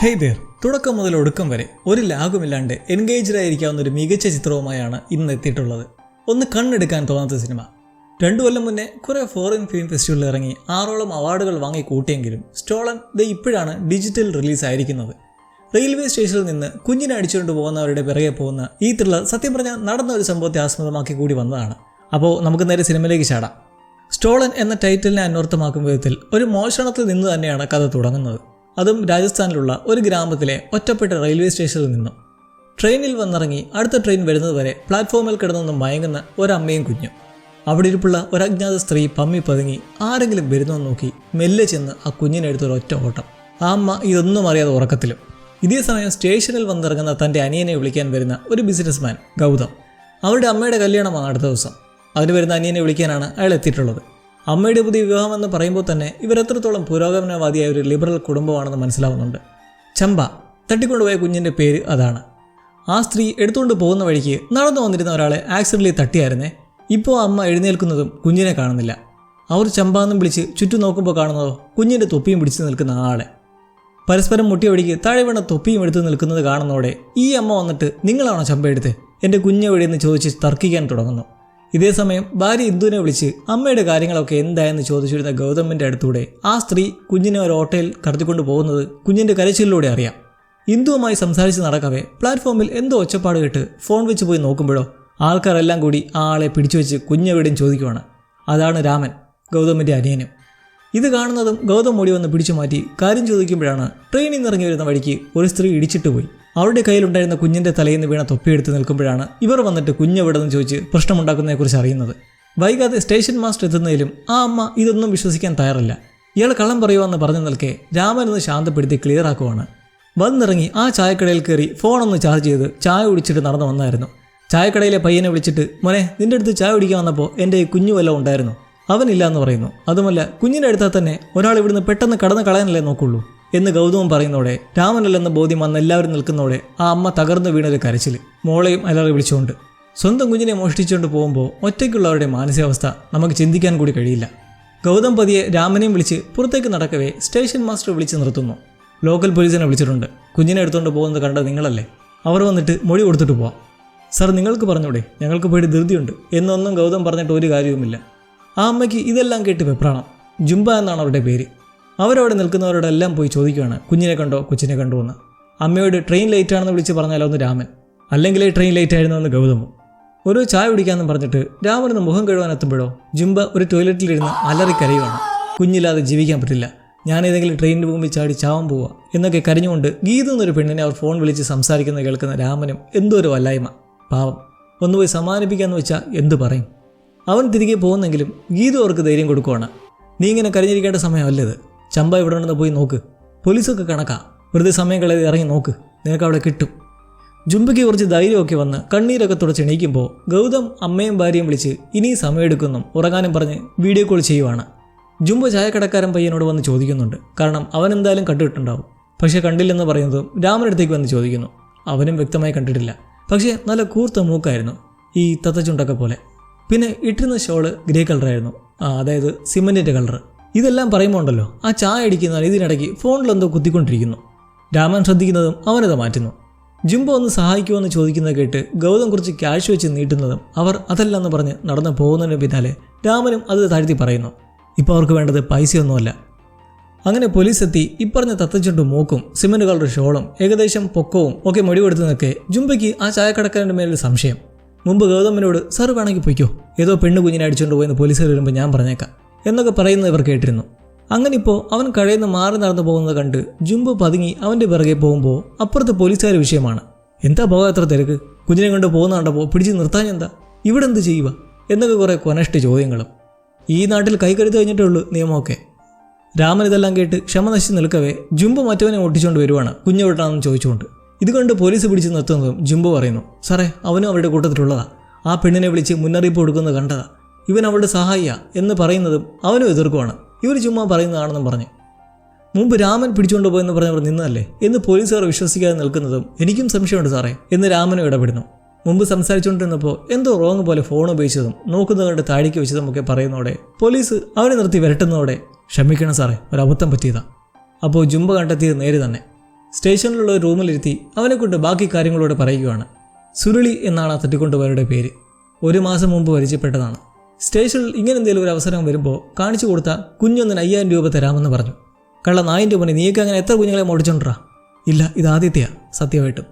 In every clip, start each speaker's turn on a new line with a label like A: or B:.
A: Hey there തുടക്കം മുതൽ ഒടുക്കം വരെ ഒരു ലാഗുമില്ലാണ്ട് എൻഗേജ്ഡ് ആയിരിക്കാവുന്ന ഒരു മികച്ച ചിത്രവുമായാണ് ഇന്ന് എത്തിയിട്ടുള്ളത്. ഒന്ന് കണ്ണെടുക്കാൻ തോന്നാത്ത സിനിമ. രണ്ടു കൊല്ലം മുന്നേ കുറെ ഫോറിൻ ഫിലിം ഫെസ്റ്റിവലിൽ ഇറങ്ങി ആറോളം അവാർഡുകൾ വാങ്ങി കൂട്ടിയെങ്കിലും സ്റ്റോളൻ ഇത് ഇപ്പോഴാണ് ഡിജിറ്റൽ റിലീസ് ആയിരിക്കുന്നത്. റെയിൽവേ സ്റ്റേഷനിൽ നിന്ന് കുഞ്ഞിനെ അടിച്ചുകൊണ്ട് പോകുന്നവരുടെ പിറകെ പോകുന്ന ഈ ത്രില്ലർ സത്യം പറഞ്ഞാൽ നടന്ന ഒരു സംഭവത്തെ ആസ്പദമാക്കി കൂടി വന്നതാണ്. അപ്പോൾ നമുക്ക് നേരെ സിനിമയിലേക്ക് ചാടാം. സ്റ്റോളൻ എന്ന ടൈറ്റിലിനെ അന്വർത്ഥമാക്കും വിധത്തിൽ ഒരു മോഷണത്തിൽ നിന്ന് തന്നെയാണ് കഥ തുടങ്ങുന്നത്. അതും രാജസ്ഥാനിലുള്ള ഒരു ഗ്രാമത്തിലെ ഒറ്റപ്പെട്ട റെയിൽവേ സ്റ്റേഷനിൽ നിന്നും. ട്രെയിനിൽ വന്നിറങ്ങി അടുത്ത ട്രെയിൻ വരുന്നതുവരെ പ്ലാറ്റ്ഫോമിൽ കിടന്നു മയങ്ങുന്ന ഒരമ്മയും കുഞ്ഞും. അവിടെ ഇരിപ്പുള്ള ഒരജ്ഞാത സ്ത്രീ പമ്മി പതുങ്ങി ആരെങ്കിലും വരുന്നോ നോക്കി മെല്ലെ ചെന്ന് ആ കുഞ്ഞിനെടുത്തൊരു ഒറ്റ ഓട്ടം. ആ അമ്മ ഇതൊന്നും അറിയാതെ ഉറക്കത്തിലും. ഇതേ സമയം സ്റ്റേഷനിൽ വന്നിറങ്ങുന്ന തന്റെ അനിയനെ വിളിക്കാൻ വരുന്ന ഒരു ബിസിനസ്മാൻ ഗൗതം. അവരുടെ അമ്മയുടെ കല്യാണമാണ് അടുത്ത ദിവസം. അതിന് വരുന്ന അനിയനെ വിളിക്കാനാണ് അയാൾ എത്തിയിട്ടുള്ളത്. അമ്മയുടെ പുതിയ വിവാഹം എന്ന് പറയുമ്പോൾ തന്നെ ഇവരെത്രത്തോളം പുരോഗമനവാദിയായ ഒരു ലിബറൽ കുടുംബമാണെന്ന് മനസ്സിലാവുന്നുണ്ട്. ചമ്പ തട്ടിക്കൊണ്ടുപോയ കുഞ്ഞിന്റെ പേര് അതാണ്. ആ സ്ത്രീ എടുത്തുകൊണ്ട് പോകുന്ന വഴിക്ക് നടന്നു വന്നിരുന്ന ഒരാളെ ആക്സിഡന്റിൽ തട്ടിയായിരുന്നേ. ഇപ്പോൾ അമ്മ എഴുന്നേൽക്കുന്നതും കുഞ്ഞിനെ കാണുന്നില്ല. അവർ ചമ്പ എന്നും വിളിച്ച് ചുറ്റും നോക്കുമ്പോൾ കാണുന്നതോ കുഞ്ഞിന്റെ തൊപ്പിയും പിടിച്ച് നിൽക്കുന്ന ആളെ. പരസ്പരം മുട്ടിയവടിക്ക് താഴെ വീണ തൊപ്പിയും എടുത്ത് നിൽക്കുന്നത് കാണുന്നതോടെ ഈ അമ്മ വന്നിട്ട് നിങ്ങളാണോ ചമ്പ എടുത്ത്? എന്റെ കുഞ്ഞെവിടെയെന്ന് ചോദിച്ച് തർക്കിക്കാൻ തുടങ്ങുന്നു. ഇതേ സമയം ഭാര്യ ഇന്ദുവിനെ വിളിച്ച് അമ്മയുടെ കാര്യങ്ങളൊക്കെ എന്തായെന്ന് ചോദിച്ചിരുന്ന ഗൗതമിന്റെ അടുത്തൂടെ ആ സ്ത്രീ കുഞ്ഞിനെ ഒരു ഓട്ടോയിൽ കടത്തിക്കൊണ്ട് പോകുന്നത് കുഞ്ഞിന്റെ കരച്ചിലൂടെ അറിയാം. ഇന്ദുവുമായി സംസാരിച്ച് നടക്കവേ പ്ലാറ്റ്ഫോമിൽ എന്തോ ഒച്ചപ്പാട് കേട്ട് ഫോൺ വെച്ച് പോയി നോക്കുമ്പോഴോ ആൾക്കാരെല്ലാം കൂടി ആ ആളെ പിടിച്ചു വെച്ച് കുഞ്ഞെവിടെയും ചോദിക്കുവാണ്. അതാണ് രാമൻ ഗൗതമിന്റെ അനിയനും. ഇത് കാണുന്നതും ഗൗതം ഓടി വന്ന് പിടിച്ചു മാറ്റി കാര്യം ചോദിക്കുമ്പോഴാണ് ട്രെയിനിൽ നിന്ന് ഇറങ്ങി വരുന്ന വഴിക്ക് ഒരു സ്ത്രീ ഇടിച്ചിട്ട് പോയി. അവരുടെ കയ്യിലുണ്ടായിരുന്ന കുഞ്ഞിന്റെ തലയിൽ നിന്ന് വീണ തൊപ്പിയെടുത്ത് നിൽക്കുമ്പോഴാണ് ഇവർ വന്നിട്ട് കുഞ്ഞെവിടെന്ന് ചോദിച്ച് പ്രശ്നമുണ്ടാക്കുന്നതിനെക്കുറിച്ച് അറിയുന്നത്. വൈകാതെ സ്റ്റേഷൻ മാസ്റ്റർ എത്തുന്നതിലും ആ അമ്മ ഇതൊന്നും വിശ്വസിക്കാൻ തയ്യാറല്ല. ഇയാൾ കള്ളം പറയുവാന്ന് പറഞ്ഞു നിൽക്കെ രാമൻ ഒന്ന് ശാന്തപ്പെടുത്തി ക്ലിയർ ആക്കുവാണ്. വന്നിറങ്ങി ആ ചായക്കടയിൽ കയറി ഫോണൊന്ന് ചാർജ് ചെയ്ത് ചായ കുടിച്ചിട്ട് നടന്നു വന്നായിരുന്നു. ചായക്കടയിലെ പയ്യനെ വിളിച്ചിട്ട് മോനെ നിന്റെ അടുത്ത് ചായ കുടിക്കാൻ വന്നപ്പോൾ എന്റെ കുഞ്ഞു വല്ലതും ഉണ്ടായിരുന്നു? അവനില്ല എന്ന് പറയുന്നു. അതുമല്ല കുഞ്ഞിന്റെ അടുത്താൽ തന്നെ ഒരാൾ ഇവിടുന്ന് പെട്ടെന്ന് കടന്ന് കളയാനല്ലേ നോക്കുള്ളൂ. എന്ന് ഗൗതമം പറയുന്നതോടെ രാമനല്ലെന്ന ബോധ്യം വന്ന് എല്ലാവരും നിൽക്കുന്നതോടെ ആ അമ്മ തകർന്നു വീണൊരു കരച്ചിൽ. മോളെയും അലറി വിളിച്ചുകൊണ്ട്. സ്വന്തം കുഞ്ഞിനെ മോഷ്ടിച്ചുകൊണ്ട് പോകുമ്പോൾ ഒറ്റയ്ക്കുള്ളവരുടെ മാനസികാവസ്ഥ നമുക്ക് ചിന്തിക്കാൻ കൂടി കഴിയില്ല. ഗൗതം പതിയെ രാമനെയും വിളിച്ച് പുറത്തേക്ക് നടക്കവേ സ്റ്റേഷൻ മാസ്റ്റർ വിളിച്ച് നിർത്തുന്നു. ലോക്കൽ പോലീസിനെ വിളിച്ചിട്ടുണ്ട്. കുഞ്ഞിനെ എടുത്തുകൊണ്ട് പോകുന്നത് കണ്ടത് നിങ്ങളല്ലേ? അവർ വന്നിട്ട് മൊഴി കൊടുത്തിട്ട് പോവാം. സാർ നിങ്ങൾക്ക് പറഞ്ഞൂടെ? ഞങ്ങൾക്ക് പോയിട്ട് ധൃതിയുണ്ട്. എന്നൊന്നും ഗൗതം പറഞ്ഞിട്ട് ഒരു കാര്യവുമില്ല. ആ അമ്മയ്ക്ക് ഇതെല്ലാം കേട്ട് വെപ്രാണം ജുംബ എന്നാണ് അവരുടെ പേര്. അവരവിടെ നിൽക്കുന്നവരോടെല്ലാം പോയി ചോദിക്കുകയാണ് കുഞ്ഞിനെ കണ്ടോ കൊച്ചിനെ കണ്ടോ എന്ന്. അമ്മയോട് ട്രെയിൻ ലേറ്റ് ആണെന്ന് വിളിച്ച് പറഞ്ഞാലോ ഒന്ന് രാമൻ. അല്ലെങ്കിൽ ട്രെയിൻ ലേറ്റ് ആയിരുന്നു എന്ന് ഗൗതമും. ഒരു ചായ കുടിക്കാമെന്ന് പറഞ്ഞിട്ട് രാമനൊന്ന് മുഖം കഴുകാൻ എത്തുമ്പോഴോ? ജുംബ ഒരു ടോയ്ലറ്റിലിരുന്ന് അലറി കരയുവാണ് കുഞ്ഞില്ലാതെ ജീവിക്കാൻ പറ്റില്ല. ഞാൻ ഏതെങ്കിലും ട്രെയിനിന് മുമ്പിൽ ചാടി ചാവാൻ പോവുക എന്നൊക്കെ കരഞ്ഞുകൊണ്ട് ഗീത എന്നൊരു പെണ്ണിനെ അവർ ഫോൺ വിളിച്ച് സംസാരിക്കുന്ന കേൾക്കുന്ന രാമനും എന്തോ ഒരു വല്ലായ്മ. പാവം. ഒന്ന് പോയി സമാനിപ്പിക്കാന്ന് വെച്ചാൽ എന്തു പറയും? അവൻ തിരികെ പോകുന്നെങ്കിലും ഗീത അവർക്ക് ധൈര്യം കൊടുക്കുവാണ്. നീ ഇങ്ങനെ കരഞ്ഞിരിക്കേണ്ട സമയമല്ലത് ചമ്പ ഇവിടെ ഉണ്ടെന്ന് പോയി നോക്ക്. പോലീസൊക്കെ കണക്കാ. വെറുതെ സമയം കളയത് ഇറങ്ങി നോക്ക്. നിനക്ക് അവിടെ കിട്ടും. ജുംബയ്ക്ക് കുറച്ച് ധൈര്യമൊക്കെ വന്ന് കണ്ണീരൊക്കെ തുടച്ച് എണീക്കുമ്പോൾ ഗൗതം അമ്മയും ഭാര്യയും വിളിച്ച് ഇനിയും സമയമെടുക്കുന്നു ഉറങ്ങാനും പറഞ്ഞ് വീഡിയോ കോൾ ചെയ്യുവാണ്. ജുംബ ചായക്കടക്കാരൻ പയ്യനോട് വന്ന് ചോദിക്കുന്നുണ്ട്. കാരണം അവൻ എന്തായാലും കണ്ടിട്ടുണ്ടാവും. പക്ഷേ കണ്ടില്ലെന്ന് പറയുന്നതും രാമനടുത്തേക്ക് വന്ന് ചോദിക്കുന്നു. അവനും വ്യക്തമായി കണ്ടിട്ടില്ല. പക്ഷേ നല്ല കൂർത്ത മൂക്കായിരുന്നു. ഈ തത്തച്ചുണ്ടൊക്കെ പോലെ. പിന്നെ ഇട്ടിരുന്ന ഷോൾ ഗ്രേ കളറായിരുന്നു ആ അതായത് സിമന്റിന്റെ കളർ ഇതെല്ലാം പറയുമ്പോൾ ഉണ്ടല്ലോ ആ ചായ അടിക്കുന്ന ഇതിനിടയ്ക്ക് ഫോണിലെന്തോ കുത്തിക്കൊണ്ടിരിക്കുന്നു. രാമൻ ശ്രദ്ധിക്കുന്നതും അവനത് മാറ്റുന്നു. ജുംബ ഒന്ന് സഹായിക്കുമെന്ന് ചോദിക്കുന്നത് കേട്ട് ഗൗതം കുറച്ച് ക്യാഷ് വെച്ച് നീട്ടുന്നതും അവർ അതല്ലെന്ന് പറഞ്ഞ് നടന്നു പോകുന്നതിന് പിന്നാലെ രാമനും അത് താഴ്ത്തി പറയുന്നു ഇപ്പോൾ അവർക്ക് വേണ്ടത് പൈസയൊന്നുമല്ല. അങ്ങനെ പോലീസ് എത്തി ഇപ്പറഞ്ഞ തത്തച്ചുണ്ട് മൂക്കും സിമെന്റ് കളർ ഷോളും ഏകദേശം പൊക്കവും ഒക്കെ മൊഴി നിൽക്കെ ജുംബയ്ക്ക് ആ ചായക്കടക്കാരന്റെ മേലൊരു സംശയം. മുമ്പ് ഗൗതമിനോട് സാർ വേണമെങ്കിൽ പൊയ്ക്കോ ഏതോ പെണ്ണ് കുഞ്ഞിനെ അടിച്ചുകൊണ്ട് പോയെന്ന് പോലീസുകാർ വരുമ്പോൾ ഞാൻ പറഞ്ഞേക്കാം. എന്നൊക്കെ പറയുന്നത് ഇവർ കേട്ടിരുന്നു. അങ്ങനെ അവൻ കഴിയുന്ന മാറി നടന്നു പോകുന്നത് കണ്ട് ജുമ്പ് പതുങ്ങി അവന്റെ പിറകെ പോകുമ്പോൾ അപ്പുറത്ത് പോലീസുകാർ വിഷയമാണ്. എന്താ പോകാൻ എത്ര തിരക്ക്? കുഞ്ഞിനെ കൊണ്ട് പോകുന്ന കണ്ടപ്പോൾ പിടിച്ച് നിർത്താൻ എന്താ? ഇവിടെ എന്ത് ചെയ്യുക എന്നൊക്കെ കുറേ കൊനഷ്ട ചോദ്യങ്ങളും. ഈ നാട്ടിൽ കൈകരുത്ത് കഴിഞ്ഞിട്ടേ ഉള്ളൂ നിയമമൊക്കെ. രാമൻ ഇതെല്ലാം കേട്ട് ക്ഷമ നശിച്ച് നിൽക്കവേ ജുമ്പ് മറ്റവനെ ഒട്ടിച്ചുകൊണ്ട് വരുവാണ് കുഞ്ഞെവിടാണെന്ന് ചോദിച്ചുകൊണ്ട്. ഇത് കണ്ട് പോലീസ് പിടിച്ച് നിർത്തുന്നതും ജുമ്പ് പറയുന്നു സാറേ അവനും അവരുടെ കൂട്ടത്തിലുള്ളതാ. ആ പെണ്ണിനെ വിളിച്ച് മുന്നറിയിപ്പ് കൊടുക്കുന്നത് കണ്ടതാ. ഇവൻ അവളുടെ സഹായിയ എന്ന് പറയുന്നതും അവനും എതിർക്കുവാണ്. ഇവർ ചുമ്മാ പറയുന്നതാണെന്നും പറഞ്ഞു. മുമ്പ് രാമൻ പിടിച്ചുകൊണ്ട് പോയെന്ന് പറഞ്ഞവർ നിന്നല്ലേ എന്ന് പോലീസുകാർ വിശ്വസിക്കാതെ നിൽക്കുന്നതും എനിക്കും സംശയമുണ്ട് സാറേ എന്ന് രാമനും ഇടപെടുന്നു. മുമ്പ് സംസാരിച്ചുകൊണ്ടിരുന്നപ്പോൾ എന്തോ റോങ് പോലെ ഫോൺ ഉപയോഗിച്ചതും നോക്കുന്നവരുടെ താടിക്ക് വെച്ചതും ഒക്കെ പറയുന്നതോടെ പോലീസ് അവനെ നിർത്തി വരട്ടുന്നതോടെ ക്ഷമിക്കണം സാറേ ഒരു അബദ്ധം പറ്റിയതാ. അപ്പോൾ ജുംബ കണ്ടെത്തിയത് നേരെ തന്നെ. സ്റ്റേഷനിലുള്ള ഒരു റൂമിലിരുത്തി അവനെക്കൊണ്ട് ബാക്കി കാര്യങ്ങളോട് പറയുകയാണ്. സുരുളി എന്നാണ് ആ തട്ടിക്കൊണ്ടുപോയവരുടെ പേര്. ഒരു മാസം മുമ്പ് പരിചയപ്പെട്ടതാണ്. സ്റ്റേഷനിൽ ഇങ്ങനെ എന്തെങ്കിലും ഒരു അവസരം വരുമ്പോൾ കാണിച്ചു കൊടുത്ത കുഞ്ഞൊന്നിന് അയ്യായിരം രൂപ തരാമെന്ന് പറഞ്ഞു. കള്ള നായിന്റെ പണി നീയൊക്കെ അങ്ങനെ എത്ര കുഞ്ഞുങ്ങളെ മോടിച്ചോണ്ടാ ഇല്ല ഇത് ആദ്യത്തെയാ സത്യമായിട്ടും.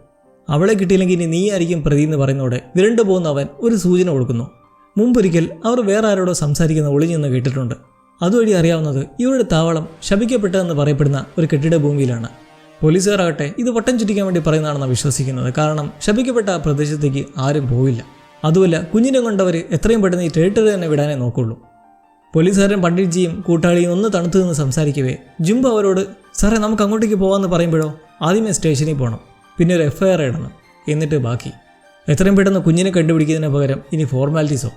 A: അവളെ കിട്ടിയില്ലെങ്കിൽ ഇനി നീ ആയിരിക്കും പ്രതി എന്ന് പറയുന്നതോടെ വിരണ്ടു പോകുന്ന അവൻ ഒരു സൂചന കൊടുക്കുന്നു. മുമ്പൊരിക്കൽ അവർ വേറെ ആരോടോ സംസാരിക്കുന്ന ഒളിഞ്ഞെന്ന് കേട്ടിട്ടുണ്ട്. അതുവഴി അറിയാവുന്നത് ഇവരുടെ താവളം ശപിക്കപ്പെട്ടതെന്ന് പറയപ്പെടുന്ന ഒരു കെട്ടിട ഭൂമിയിലാണ്. പോലീസുകാരാകട്ടെ ഇത് വട്ടം ചുറ്റിക്കാൻ വേണ്ടി പറയുന്നതാണെന്ന് വിശ്വസിക്കുന്നത്. കാരണം ശപിക്കപ്പെട്ട ആ പ്രദേശത്തേക്ക് ആരും പോവില്ല. അതുമല്ല കുഞ്ഞിനെ കൊണ്ടവർ എത്രയും പെട്ടെന്ന് ഈ ടെറിട്ടറി തന്നെ വിടാനേ നോക്കുള്ളൂ. പോലീസുകാരൻ പണ്ഡിറ്റ്ജിയും കൂട്ടാളിയും ഒന്ന് തണുത്തു നിന്ന് സംസാരിക്കവേ. ജുംബ അവരോട് സാറേ നമുക്ക് അങ്ങോട്ടേക്ക് പോകാമെന്ന് പറയുമ്പോഴോ? ആദ്യമേ സ്റ്റേഷനിൽ പോകണം പിന്നെ ഒരു എഫ് ഐ ആർ ഇടണം. എന്നിട്ട് ബാക്കി. എത്രയും പെട്ടെന്ന് കുഞ്ഞിനെ കണ്ടുപിടിക്കുന്നതിന് പകരം ഇനി ഫോർമാലിറ്റീസോ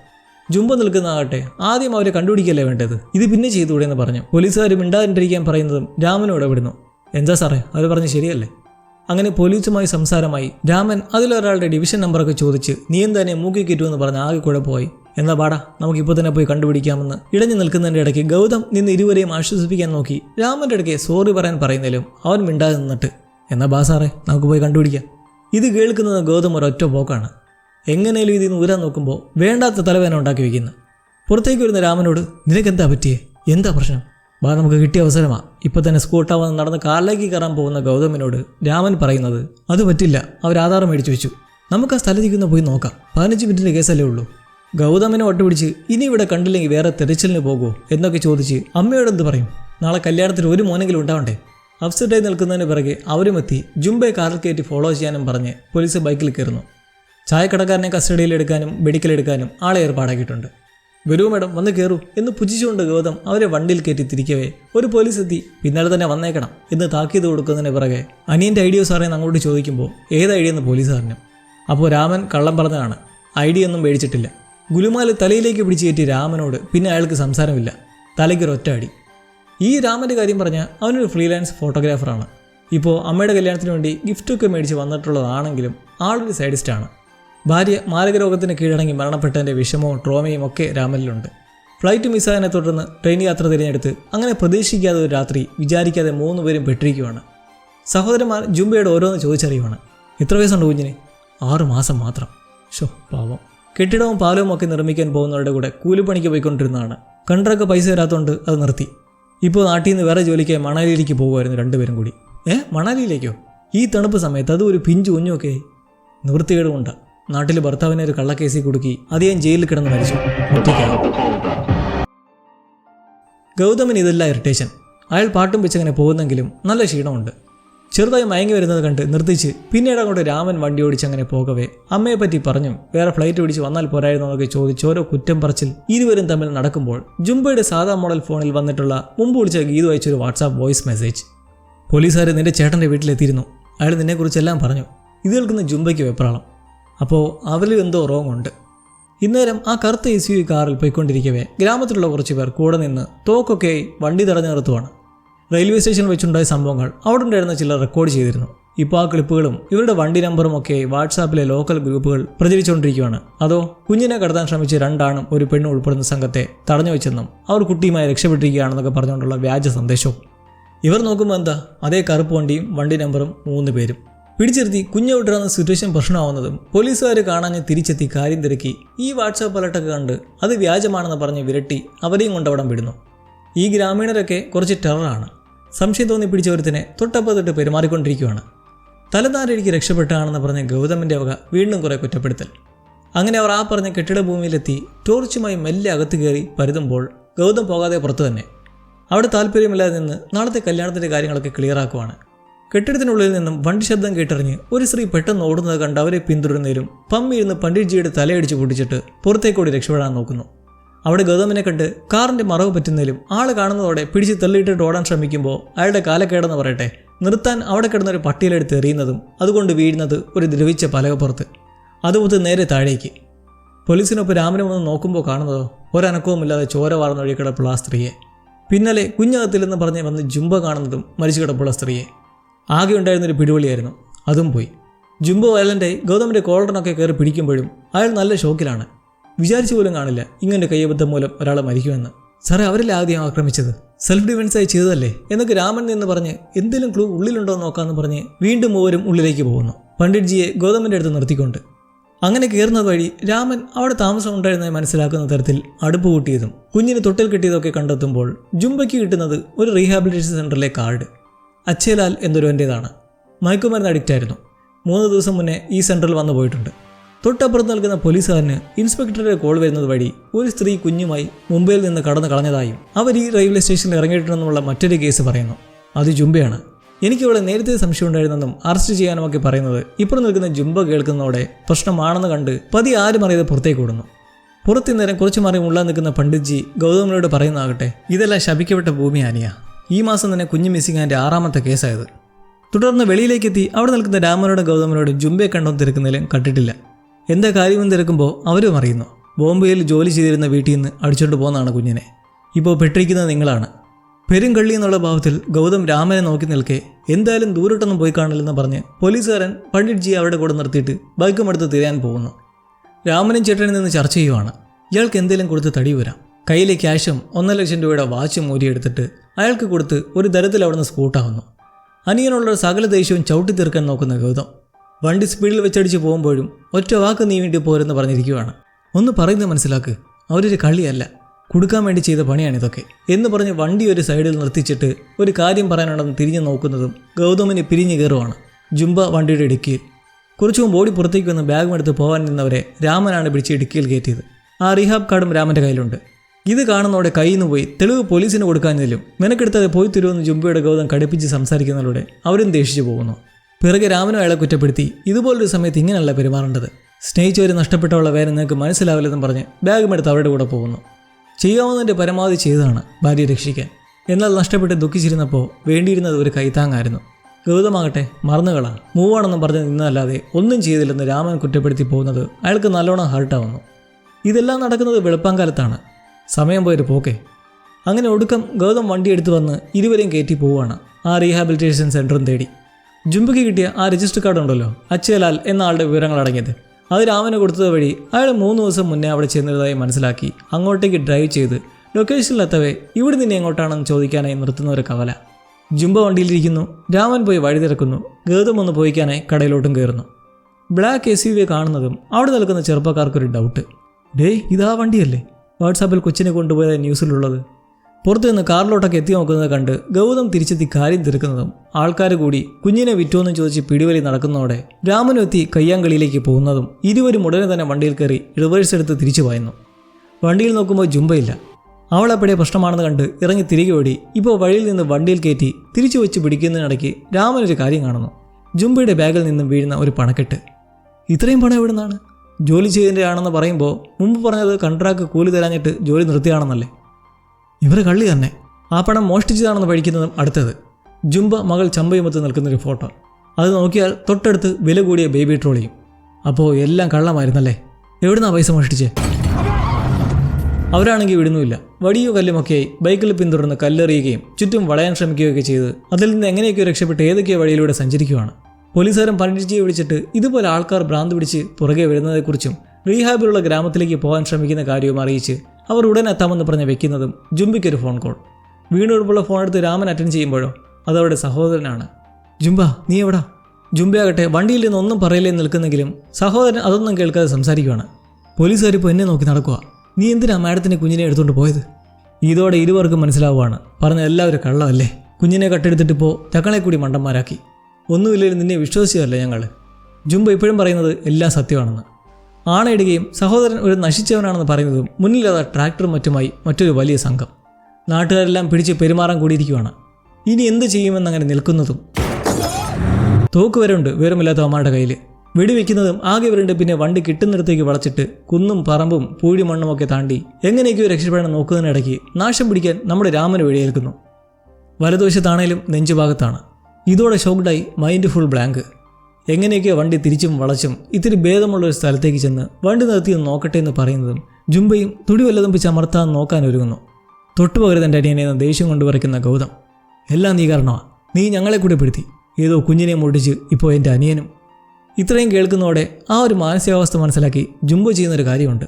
A: ജുംബ നിൽക്കുന്നതാകട്ടെ ആദ്യം അവരെ കണ്ടുപിടിക്കല്ലേ വേണ്ടത്? ഇത് പിന്നെ ചെയ്തുകൂടെ എന്ന് പറഞ്ഞു. പോലീസുകാർ മിണ്ടാതിരിക്കാൻ പറയുന്നതും രാമനോട് ഇടപെടുന്നു എന്താ സാറേ അവർ പറഞ്ഞ് ശരിയല്ലേ? അങ്ങനെ പോലീസുമായി സംസാരമായി. രാമൻ അതിലൊരാളുടെ ഡിവിഷൻ നമ്പറൊക്കെ ചോദിച്ച് നീ എന്താനെ മൂക്കി കിട്ടുമെന്ന് പറഞ്ഞ് ആകെ പോയി എന്നാ പാടാ? നമുക്ക് ഇപ്പോൾ തന്നെ പോയി കണ്ടുപിടിക്കാമെന്ന്. ഇടഞ്ഞു നിൽക്കുന്നതിന്റെ ഇടയ്ക്ക് ഗൗതം നിന്ന് ഇരുവരെയും ആശ്വസിപ്പിക്കാൻ നോക്കി. രാമന്റെ ഇടയ്ക്ക് സോറി പറയാൻ പറയുന്നതിലും അവൻ മിണ്ടാതെ നിന്നിട്ട് എന്നാ ബാ സാറേ നമുക്ക് പോയി കണ്ടുപിടിക്കാം. ഇത് കേൾക്കുന്നത് ഗൗതം ഒരൊറ്റ പോക്കാണ്. എങ്ങനെയും ഇതിൽ ഊരാൻ നോക്കുമ്പോൾ വേണ്ടാത്ത തലവേദന ഉണ്ടാക്കി വയ്ക്കുന്നു പുറത്തേക്ക് വരുന്ന രാമനോട് നിനക്കെന്താ പറ്റിയേ? എന്താ പ്രശ്നം? വാ നമുക്ക് കിട്ടിയ അവസരമാ. ഇപ്പൊ തന്നെ സ്കൂട്ടാവാൻ നടന്ന് കാറിലേക്ക് കയറാൻ പോകുന്ന ഗൗതമിനോട് രാമൻ പറയുന്നത് അത് പറ്റില്ല അവർ ആധാരം മേടിച്ചു വെച്ചു. നമുക്ക് ആ സ്ഥലത്തേക്കൊന്ന് പോയി നോക്കാം. പതിനഞ്ച് മിനിറ്റിന്റെ കേസല്ലേ ഉള്ളൂ. ഗൗതമിനെ ഒട്ടുപിടിച്ച് ഇനി ഇവിടെ കണ്ടില്ലെങ്കിൽ വേറെ തെരച്ചിലിന് പോകുമോ എന്നൊക്കെ ചോദിച്ച് അമ്മയോട് എന്ത് പറയും? നാളെ കല്യാണത്തിന് ഒരു മോനെങ്കിലും ഉണ്ടാവണ്ടേ? അപ്സെറ്റായി നിൽക്കുന്നതിന് പിറകെ അവരുമെത്തി ജുംബെ കാറിൽ കയറ്റി ഫോളോ ചെയ്യാനും പറഞ്ഞ് പോലീസ് ബൈക്കിൽ കയറുന്നു. ചായക്കടക്കാരനെ മെഡിക്കൽ എടുക്കാനും ആളെ ഏർപ്പാടാക്കിയിട്ടുണ്ട്. വരൂ മേഡം വന്ന് കയറൂ എന്ന് പുജിച്ചുകൊണ്ട് ഗൗതം അവരെ വണ്ടിയിൽ കയറ്റി തിരിക്കവേ. ഒരു പോലീസ് എത്തി പിന്നാലെ തന്നെ വന്നേക്കണം എന്ന് താക്കീത് കൊടുക്കുന്നതിന് പിറകെ അനിയന്റെ ഐഡിയ സാറേ അങ്ങോട്ട് ചോദിക്കുമ്പോൾ ഏത് ഐഡിയ എന്ന് പോലീസ് അറിഞ്ഞു. അപ്പോൾ രാമൻ കള്ളം പറഞ്ഞതാണ്. ഐഡിയ ഒന്നും മേടിച്ചിട്ടില്ല. ഗുലുമാൽ തലയിലേക്ക് പിടിച്ചു കയറ്റി രാമനോട് പിന്നെ അയാൾക്ക് സംസാരമില്ല. തലയ്ക്കൊരൊറ്റ അടി. ഈ രാമന്റെ കാര്യം പറഞ്ഞാൽ അവനൊരു ഫ്രീലാൻസ് ഫോട്ടോഗ്രാഫറാണ്. ഇപ്പോൾ അമ്മയുടെ കല്യാണത്തിന് വേണ്ടി ഗിഫ്റ്റൊക്കെ മേടിച്ച് വന്നിട്ടുള്ളതാണെങ്കിലും ആളൊരു സൈഡിസ്റ്റാണ് ഭാര്യ മാരകരോഗത്തിന് കീഴടങ്ങി മരണപ്പെട്ടതിന്റെ വിഷമവും ട്രോമയും ഒക്കെ രാമനിലുണ്ട്. ഫ്ലൈറ്റ് മിസ്സായതിനെ തുടർന്ന് ട്രെയിൻ യാത്ര തിരഞ്ഞെടുത്ത് അങ്ങനെ പ്രതീക്ഷിക്കാതെ ഒരു രാത്രി വിചാരിക്കാതെ മൂന്ന് പേരും പെട്ടിരിക്കുകയാണ്. സഹോദരന്മാർ ജുംബയുടെ ഓരോന്ന് ചോദിച്ചറിയുവാണ്. എത്ര വയസ്സുണ്ട് കുഞ്ഞിന്? ആറു മാസം മാത്രം. ഷോ പാവം. കെട്ടിടവും പാലവും ഒക്കെ നിർമ്മിക്കാൻ പോകുന്നവരുടെ കൂടെ കൂലിപ്പണിക്ക് പോയിക്കൊണ്ടിരുന്നതാണ്. കണ്ടറൊക്കെ പൈസ തരാത്തതുകൊണ്ട് അത് നിർത്തി. ഇപ്പോൾ നാട്ടിൽ നിന്ന് വേറെ ജോലിക്ക് മണാലിയിലേക്ക് പോകുമായിരുന്നു രണ്ടുപേരും കൂടി. ഏ മണാലിയിലേക്കോ? ഈ തണുപ്പ് സമയത്ത് അതും ഒരു പിഞ്ചു കുഞ്ഞുമൊക്കെ നിവൃത്തികേട് കൊണ്ടാ നാട്ടിൽ ഭർത്താവിനെ ഒരു കള്ളക്കേസിൽ കുടുക്കി അദ്ദേഹം ജയിലിൽ കിടന്ന് മരിച്ചു. ഒറ്റയ്ക്കാണ്. ഗൗതമിന് ഇതല്ല ഇറിറ്റേഷൻ അയാൾ പാട്ടും വെച്ചങ്ങനെ പോകുന്നെങ്കിലും നല്ല ക്ഷീണമുണ്ട്. ചെറുതായി മയങ്ങി വരുന്നത് കണ്ട് നിർത്തിച്ച് പിന്നീട് അങ്ങോട്ട് രാമൻ വണ്ടി ഓടിച്ച് അങ്ങനെ പോകവേ. അമ്മയെ പറ്റി പറഞ്ഞും വേറെ ഫ്ലൈറ്റ് ഓടിച്ച് വന്നാൽ പോരായിരുന്നു എന്നൊക്കെ ചോദിച്ച് ഓരോ കുറ്റം പറച്ചിൽ ഇരുവരും തമ്മിൽ നടക്കുമ്പോൾ ജുംബയുടെ സാധാ മോഡൽ ഫോണിൽ വന്നിട്ടുള്ള മുമ്പ് വിളിച്ച ഗീതു അയച്ചൊരു വാട്സാപ്പ് വോയിസ് മെസ്സേജ്. പോലീസുകാർ നിന്റെ ചേട്ടന്റെ വീട്ടിലെത്തിയിരുന്നു. അയാൾ നിന്നെക്കുറിച്ചെല്ലാം പറഞ്ഞു. ഇത് കേൾക്കുന്ന ജുംബയ്ക്ക് വെപ്രാളം. അപ്പോൾ അവരിൽ എന്തോ റോങ് ഉണ്ട്. ഇന്നേരം ആ കറുത്ത എസ് യു കാറിൽ പോയിക്കൊണ്ടിരിക്കവേ ഗ്രാമത്തിലുള്ള കുറച്ച് പേർ കൂടെ നിന്ന് തോക്കൊക്കെ വണ്ടി തടഞ്ഞു നിർത്തുവാണ്. റെയിൽവേ സ്റ്റേഷനിൽ വെച്ചുണ്ടായ സംഭവങ്ങൾ അവിടെ ഉണ്ടായിരുന്ന ചിലർ റെക്കോർഡ് ചെയ്തിരുന്നു. ഇപ്പോൾ ആ ക്ലിപ്പുകളും ഇവരുടെ വണ്ടി നമ്പറും ഒക്കെ വാട്സാപ്പിലെ ലോക്കൽ ഗ്രൂപ്പുകൾ പ്രചരിച്ചുകൊണ്ടിരിക്കുകയാണ് അതോ കുഞ്ഞിനെ കടത്താൻ ശ്രമിച്ച രണ്ടാണും ഒരു പെണ്ണും ഉൾപ്പെടുന്ന സംഘത്തെ തടഞ്ഞു വെച്ചെന്നും അവർ കുട്ടിയുമായി രക്ഷപ്പെട്ടിരിക്കുകയാണെന്നൊക്കെ പറഞ്ഞുകൊണ്ടുള്ള വ്യാജ സന്ദേശവും. ഇവർ നോക്കുമ്പോൾ എന്താ? അതേ കറുപ്പ് വണ്ടിയും വണ്ടി നമ്പറും മൂന്ന് പേരും. പിടിച്ചിരുത്തി കുഞ്ഞെ വിട്ടിരുന്ന സിറ്റുവേഷൻ പ്രശ്നമാവുന്നതും പോലീസുകാർ കാണാഞ്ഞ് തിരിച്ചെത്തി കാര്യം തിരക്കി. ഈ വാട്സാപ്പ് അലർട്ടൊക്കെ കണ്ട് അത് വ്യാജമാണെന്ന് പറഞ്ഞ് വിരട്ടി അവരെയും കൊണ്ടവിടം വിടുന്നു. ഈ ഗ്രാമീണരൊക്കെ കുറച്ച് ടെററാണ്. സംശയം തോന്നി പിടിച്ച ഒരുത്തിനെ തൊട്ടപ്പത്തിട്ട് പെരുമാറിക്കൊണ്ടിരിക്കുകയാണ് തലനാരിക്ക് രക്ഷപ്പെട്ടാണെന്ന് പറഞ്ഞ ഗൗതമിന്റെ വക വീണ്ടും കുറേ കുറ്റപ്പെടുത്തൽ. അങ്ങനെ അവർ ആ പറഞ്ഞ കെട്ടിട ഭൂമിയിലെത്തി ടോർച്ചുമായി മെല്ലെ അകത്ത് കയറി പരുതുമ്പോൾ ഗൗതം പോകാതെ പുറത്തു തന്നെ. അവിടെ താല്പര്യമില്ലാതെ നിന്ന് നാളത്തെ കല്യാണത്തിന്റെ കാര്യങ്ങളൊക്കെ ക്ലിയർ ആക്കുവാണ്. കെട്ടിടത്തിനുള്ളിൽ നിന്നും വണ്ടി ശബ്ദം കേട്ടറിഞ്ഞ് ഒരു സ്ത്രീ പെട്ടെന്ന് ഓടുന്നത് കണ്ട് അവരെ പിന്തുടരുന്നതിലും പമ്മിയിരുന്ന് പണ്ഡിറ്റ്ജിയുടെ തലയടിച്ച് പൊട്ടിച്ചിട്ട് പുറത്തേക്കൂടി രക്ഷപ്പെടാൻ നോക്കുന്നു. അവിടെ ഗൗതമിനെ കണ്ട് കാറിന്റെ മറവ് പറ്റുന്നതിലും ആൾ കാണുന്നതോടെ പിടിച്ച് തള്ളിയിട്ടിട്ട് ഓടാൻ ശ്രമിക്കുമ്പോൾ അയാളുടെ കാലക്കേടെന്ന് പറയട്ടെ നിർത്താൻ അവിടെ കിടന്ന ഒരു പട്ടിയിലെടുത്ത് എറിയുന്നതും അതുകൊണ്ട് വീഴുന്നത് ഒരു ദ്രവിച്ച പലകപ്പുറത്ത്. അതുപോലെ നേരെ താഴേക്ക്. പോലീസിനൊപ്പം രാമനെ ഒന്ന് നോക്കുമ്പോൾ കാണുന്നതോ ഒരനക്കവുമില്ലാതെ ചോര വാർന്നൊഴി കിടപ്പുള്ള ആ സ്ത്രീയെ. പിന്നലെ കുഞ്ഞകത്തിലെന്ന് പറഞ്ഞ് വന്ന് ജുംബ കാണുന്നതും മരിച്ചു കിടപ്പുള്ള സ്ത്രീയെ. ആകെ ഉണ്ടായിരുന്നൊരു പിടിവളിയായിരുന്നു അതും പോയി. ജുംബോ വയലന്റെ ഗൗതമിന്റെ കോളറിനൊക്കെ കയറി പിടിക്കുമ്പോഴും അയാൾ നല്ല ഷോക്കിലാണ്. വിചാരിച്ചു പോലും കാണില്ല ഇങ്ങനെ കയ്യബദ്ധം മൂലം ഒരാൾ മരിക്കുമെന്ന്. സാറേ അവരല്ലേ ആദ്യം ആക്രമിച്ചത്? സെൽഫ് ഡിഫൻസായി ചെയ്തതല്ലേ? എന്നൊക്കെ രാമൻ എന്ന് പറഞ്ഞ് എന്തെങ്കിലും ക്ലൂ ഉള്ളിലുണ്ടോ നോക്കാമെന്ന് പറഞ്ഞ് വീണ്ടും മൂവരും ഉള്ളിലേക്ക് പോകുന്നു. പണ്ഡിറ്റ്ജിയെ ഗൗതമിന്റെ അടുത്ത് നിർത്തിക്കൊണ്ട്. അങ്ങനെ കയറുന്നത് വഴി രാമൻ അവിടെ താമസം ഉണ്ടായിരുന്നതായി മനസ്സിലാക്കുന്ന തരത്തിൽ അടുപ്പ് കൂട്ടിയതും കുഞ്ഞിന് തൊട്ടിൽ കിട്ടിയതൊക്കെ കണ്ടെത്തുമ്പോൾ ജുംബയ്ക്ക് കിട്ടുന്നത് ഒരു റീഹാബിലിറ്റേഷൻ സെന്ററിലെ കാർഡ്. അച്ഛലാൽ എന്നൊരുവന്റേതാണ്. മയക്കുമരുന്ന് അഡിക്റ്റ് ആയിരുന്നു. മൂന്ന് ദിവസം മുന്നേ ഈ സെന്ററിൽ വന്നു പോയിട്ടുണ്ട്. തൊട്ടപ്പുറത്ത് നൽകുന്ന പോലീസുകാരന് ഇൻസ്പെക്ടറുടെ കോൾ വരുന്നത് വഴി ഒരു സ്ത്രീ കുഞ്ഞുമായി മുംബൈയിൽ നിന്ന് കടന്നു കളഞ്ഞതായും അവർ ഈ റെയിൽവേ സ്റ്റേഷനിൽ ഇറങ്ങിയിട്ടുണ്ടെന്നുള്ള മറ്റൊരു കേസ് പറയുന്നു. അത് ജുംബയാണ്. എനിക്കിവിടെ നേരത്തെ സംശയം ഉണ്ടായിരുന്നെന്നും അറസ്റ്റ് ചെയ്യാനുമൊക്കെ പറയുന്നത് ഇപ്പോൾ നിൽക്കുന്ന ജുംബ കേൾക്കുന്നതോടെ പ്രശ്നമാണെന്ന് കണ്ട് പതി ആരും അറിയാതെ പുറത്തേക്ക് ഓടുന്നു. പുറത്തു നേരം കുറച്ചു മാറി ഉള്ളാൻ നിൽക്കുന്ന പണ്ഡിറ്റ്ജി ഗൗതമിനോട് പറയുന്നതാകട്ടെ ഇതെല്ലാം ശപിക്കപ്പെട്ട ഭൂമി ഈ മാസം തന്നെ കുഞ്ഞു മിസ്സിംഗ് ആന്റെ ആറാമത്തെ കേസായത്. തുടർന്ന് വെളിയിലേക്കെത്തി അവിടെ നിൽക്കുന്ന രാമനോടും ഗൗതമനോട് ജുംബെ കണ്ടോ തിരക്കുന്നതിലും കണ്ടിട്ടില്ല. എന്താ കാര്യമെന്ന് തിരക്കുമ്പോൾ അവരും അറിയുന്നു. ബോംബെയിൽ ജോലി ചെയ്തിരുന്ന വീട്ടിൽ നിന്ന് അടിച്ചുകൊണ്ട് പോകുന്നതാണ് കുഞ്ഞിനെ. ഇപ്പോൾ പെട്ടിരിക്കുന്നത് നിങ്ങളാണ്. പെരുങ്കള്ളി എന്നുള്ള ഭാവത്തിൽ ഗൗതം രാമനെ നോക്കി നിൽക്കെ എന്തായാലും ദൂരോട്ടൊന്നും പോയി കാണില്ലെന്ന് പറഞ്ഞ് പോലീസുകാരൻ പണ്ഡിറ്റ്ജി അവരുടെ കൂടെ നിർത്തിയിട്ട് ബൈക്കുമെടുത്ത് തിരയാൻ പോകുന്നു. രാമനും ചേട്ടനിൽ നിന്ന് ചർച്ച ചെയ്യുവാണ്. ഇയാൾക്ക് എന്തെങ്കിലും കൊടുത്ത് തടി വരാം. കയ്യിലെ ക്യാഷും ഒന്നര ലക്ഷം രൂപയുടെ വാച്ചും ഊരിയെടുത്തിട്ട് അയാൾക്ക് കൊടുത്ത് ഒരു തരത്തിൽ അവിടുന്ന് സ്കൂട്ടാവുന്നു. അനിയനുള്ള സകല ദേഷ്യവും ചവിട്ടി തീർക്കാൻ നോക്കുന്ന ഗൗതം വണ്ടി സ്പീഡിൽ വെച്ചടിച്ച് പോകുമ്പോഴും ഒറ്റ വാക്ക് നീ വേണ്ടി പോരെന്ന് പറഞ്ഞിരിക്കുകയാണ് ഒന്ന് പറയുന്നത് മനസ്സിലാക്ക്. അവരൊരു കളിയല്ല കൊടുക്കാൻ വേണ്ടി ചെയ്ത പണിയാണിതൊക്കെ. എന്ന് പറഞ്ഞ് വണ്ടി ഒരു സൈഡിൽ നിർത്തിച്ചിട്ട് ഒരു കാര്യം പറയാനുണ്ടെന്ന് തിരിഞ്ഞു നോക്കുന്നതും ഗൗതമിന് പിരിഞ്ഞു കയറുവാണ്. ജുംബ വണ്ടിയുടെ ഇടുക്കിയിൽ. കുറച്ചു മുമ്പ് ഓടി പുറത്തേക്ക് വന്ന് ബാഗും എടുത്ത് പോകാൻ നിന്നവരെ രാമനാണ് പിടിച്ച് ഇടുക്കിയിൽ കയറ്റിയത്. ആ റീഹാബ് കാർഡും രാമന്റെ കയ്യിലുണ്ട്. ഇത് കാണുന്നതോടെ കയ്യിൽ നിന്ന് പോയി തെളിവ് പോലീസിന് കൊടുക്കാഞ്ഞതിലും മെനക്കെടുത്താതെ പോയി തരുമെന്ന് ജുംബയുടെ ഗൗതം കടുപ്പിച്ച് സംസാരിക്കുന്നതിലൂടെ അവരും ദേഷിച്ചു പോകുന്നു. പിറകെ രാമനും അയാളെ കുറ്റപ്പെടുത്തി ഇതുപോലൊരു സമയത്ത് ഇങ്ങനെയല്ല പെരുമാറേണ്ടത്. സ്നേഹിച്ചവർ നഷ്ടപ്പെട്ടവളെ വേറെ നിങ്ങൾക്ക് മനസ്സിലാവില്ലെന്നും പറഞ്ഞ് ബാഗും എടുത്ത് അവരുടെ കൂടെ പോകുന്നു. ചെയ്യാവുന്നതിന്റെ പരമാവധി ചെയ്തതാണ് ഭാര്യയെ രക്ഷിക്കാൻ. എന്നാൽ നഷ്ടപ്പെട്ട് ദുഃഖിച്ചിരുന്നപ്പോൾ വേണ്ടിയിരുന്നത് ഒരു കൈത്താങ്ങായിരുന്നു. ഗൗതമാകട്ടെ മറന്നുകളാ. മൂവാണെന്നും പറഞ്ഞ് നിന്നല്ലാതെ ഒന്നും ചെയ്തില്ലെന്ന് രാമൻ കുറ്റപ്പെടുത്തി പോകുന്നത് അയാൾക്ക് നല്ലോണം ഹർട്ടാവുന്നു ഇതെല്ലാം നടക്കുന്നത് വെളുപ്പാങ്കാലത്താണ്. സമയം പോയൊരു പോക്കെ. അങ്ങനെ ഒടുക്കം ഗൗതം വണ്ടി എടുത്തു വന്ന് ഇരുവരെയും കയറ്റി പോവുകയാണ്. ആ റീഹാബിലിറ്റേഷൻ സെന്ററും തേടി. ജുംബയ്ക്ക് കിട്ടിയ ആ രജിസ്റ്റർ കാർഡ് ഉണ്ടല്ലോ അച്ചേലാൽ എന്ന ആളുടെ വിവരങ്ങൾ അടങ്ങിയത്. അത് രാമന് കൊടുത്തത് വഴി അയാൾ മൂന്ന് ദിവസം മുന്നേ അവിടെ ചെന്നതായി മനസ്സിലാക്കി അങ്ങോട്ടേക്ക് ഡ്രൈവ് ചെയ്ത് ലൊക്കേഷനിലെത്തവേ ഇവിടെ നിന്ന് എങ്ങോട്ടാണെന്ന് ചോദിക്കാനായി നിർത്തുന്ന ഒരു കവല. ജുംബ വണ്ടിയിലിരിക്കുന്നു രാമൻ പോയി വഴി തിരക്കുന്നു ഗൗതം ഒന്ന് പോയിക്കാനായി കടയിലോട്ടും കയറുന്നു. ബ്ലാക്ക് എസ് യു വി കാണുന്നതും അവിടെ നിൽക്കുന്ന ചെറുപ്പക്കാർക്കൊരു ഡൗട്ട് ഡേ ഇതാ വണ്ടിയല്ലേ? വാട്സാപ്പിൽ കൊച്ചിനെ കൊണ്ടുപോയത് ന്യൂസിലുള്ളത്. പുറത്തു നിന്ന് കാറിലോട്ടൊക്കെ എത്തി നോക്കുന്നത് കണ്ട് ഗൗതം തിരിച്ചെത്തി കാര്യം തീർക്കുന്നതും ആൾക്കാർ കൂടി കുഞ്ഞിനെ വിറ്റോന്ന് ചോദിച്ച് പിടിവലി നടക്കുന്നതോടെ രാമനും എത്തി കയ്യാങ്കളിയിലേക്ക് പോകുന്നതും ഇരുവരും ഉടനെ തന്നെ വണ്ടിയിൽ കയറി റിവേഴ്സ് എടുത്ത് തിരിച്ചു പായുന്നു. വണ്ടിയിൽ നോക്കുമ്പോൾ ജുംബയില്ല. അവളെപ്പോഴേ പ്രശ്നമാണെന്ന് കണ്ട് ഇറങ്ങി തിരികെ ഓടി ഇപ്പോൾ വഴിയിൽ നിന്ന് വണ്ടിയിൽ കയറ്റി തിരിച്ചു വെച്ച് പിടിക്കുന്നതിനിടയ്ക്ക് രാമനൊരു കാര്യം കാണുന്നു. ജുംബയുടെ ബാഗിൽ നിന്നും വീഴുന്ന ഒരു പണക്കെട്ട്. ഇത്രയും പണം എവിടെ നിന്നാണ് ജോലി ചെയ്യുന്നതിന്റെയാണെന്ന് പറയുമ്പോൾ മുമ്പ് പറഞ്ഞത് കൺട്രാക്ട് കൂലി തരാഞ്ഞിട്ട് ജോലി നിർത്തിയാണെന്നല്ലേ? ഇവർ കള്ളി തന്നെ. ആ പണം മോഷ്ടിച്ചതാണെന്ന് പഠിക്കുന്നതും അടുത്തത്. ജുംബ മകൾ ചമ്പയുമത്ത് നിൽക്കുന്നൊരു ഫോട്ടോ. അത് നോക്കിയാൽ തൊട്ടടുത്ത് വില കൂടിയ ബേബി ട്രോളിയും. അപ്പോൾ എല്ലാം കള്ളമായിരുന്നല്ലേ? എവിടുന്നാ പൈസ മോഷ്ടിച്ചേ? അവരാണെങ്കിൽ വിടുന്നുമില്ല. വടിയോ കല്ലുമൊക്കെയായി ബൈക്കിൽ പിന്തുടർന്ന് കല്ലെറിയുകയും ചുറ്റും വളയാൻ ശ്രമിക്കുകയൊക്കെ ചെയ്ത് അതിൽ നിന്ന് എങ്ങനെയൊക്കെയോ രക്ഷപ്പെട്ട് ഏതൊക്കെയോ വഴിയിലൂടെ സഞ്ചരിക്കുകയാണ് പോലീസുകാരൻ പണ്ഡിറ്റ്ജിയെ വിളിച്ചിട്ട് ഇതുപോലെ ആൾക്കാർ ഭ്രാന്ത് പിടിച്ച് പുറകെ വരുന്നതിനെക്കുറിച്ചും റീഹാബിലുള്ള ഗ്രാമത്തിലേക്ക് പോകാൻ ശ്രമിക്കുന്ന കാര്യവും അറിയിച്ച് അവർ ഉടൻ എത്താമെന്ന് പറഞ്ഞ് വെക്കുന്നതും ജുംബിക്കൊരു ഫോൺ കോൾ. വീണ്ടുള്ള ഫോൺ എടുത്ത് രാമൻ അറ്റൻഡ് ചെയ്യുമ്പോഴോ അത് അവരുടെ സഹോദരനാണ്. ജുംബ നീ എവിടാ? ജുംബയാകട്ടെ വണ്ടിയിൽ നിന്ന് ഒന്നും പറയില്ലേ നിൽക്കുന്നെങ്കിലും സഹോദരൻ അതൊന്നും കേൾക്കാതെ സംസാരിക്കുകയാണ് പോലീസുകാർ ഇപ്പോൾ എന്നെ നോക്കി നടക്കുക നീ എന്തിനാ മാഡത്തിന് കുഞ്ഞിനെ എടുത്തുകൊണ്ട് പോയത്? ഇതോടെ ഇരുവർക്കും മനസ്സിലാവുകയാണ് പറഞ്ഞ എല്ലാവരും കള്ളമല്ലേ കുഞ്ഞിനെ കട്ടെടുത്തിട്ട് പോ തക്കളെ കൂടി മണ്ടന്മാരാക്കി. ഒന്നുമില്ലെങ്കിൽ നിന്നെ വിശ്വസിച്ചതല്ല ഞങ്ങൾ ജുംബ ഇപ്പോഴും പറയുന്നത് എല്ലാം സത്യമാണെന്ന്. ആണയിടുകയും സഹോദരൻ ഒരു നശിച്ചവനാണെന്ന് പറയുന്നതും മുന്നിലത ട്രാക്ടറും മറ്റുമായി മറ്റൊരു വലിയ സംഘം. നാട്ടുകാരെല്ലാം പിടിച്ച് പെരുമാറാൻ കൂടിയിരിക്കുകയാണ് ഇനി എന്ത് ചെയ്യുമെന്നങ്ങനെ നിൽക്കുന്നതും തോക്ക് വരെ ഉണ്ട് വിവരമില്ലാത്ത അമ്മയുടെ കയ്യിൽ വെടിവെക്കുന്നതും ആകെ വരണ്ട് പിന്നെ വണ്ടി കിട്ടുന്നിടത്തേക്ക് വളച്ചിട്ട് കുന്നും പറമ്പും പൂഴി മണ്ണും ഒക്കെ താണ്ടി എങ്ങനെയൊക്കെയോ രക്ഷപ്പെടാൻ നോക്കുന്നതിനിടയ്ക്ക് നാശം പിടിക്കാൻ നമ്മുടെ രാമന് വഴിയേൽക്കുന്നു. വലതുവശത്താണേലും നെഞ്ചുഭാഗത്താണ്. ഇതോടെ ഷോക്ഡായി മൈൻഡ് ഫുൾ ബ്ലാങ്ക് എങ്ങനെയൊക്കെയോ വണ്ടി തിരിച്ചും വളച്ചും ഇത്തിരി ഭേദമുള്ള ഒരു സ്ഥലത്തേക്ക് ചെന്ന് വണ്ടി നിർത്തി നോക്കട്ടെ എന്ന് പറയുന്നതും ജുംബയും തുടി വല്ലതും പിച്ച് അമർത്താൻ നോക്കാൻ ഒരുങ്ങുന്നു. തൊട്ടുപകരുത് എന്റെ അടിയനെ എന്ന് ദേഷ്യം കൊണ്ട് വരയ്ക്കുന്ന ഗൗതം. എല്ലാം നീ കാരണമാ. നീ ഞങ്ങളെ കൂടെ പെടുത്തി. ഏതോ കുഞ്ഞിനെ മുട്ടിച്ച് ഇപ്പോൾ എന്റെ അനിയനും. ഇത്രയും കേൾക്കുന്നതോടെ ആ ഒരു മാനസികാവസ്ഥ മനസ്സിലാക്കി ജുംബോ ചെയ്യുന്നൊരു കാര്യമുണ്ട്.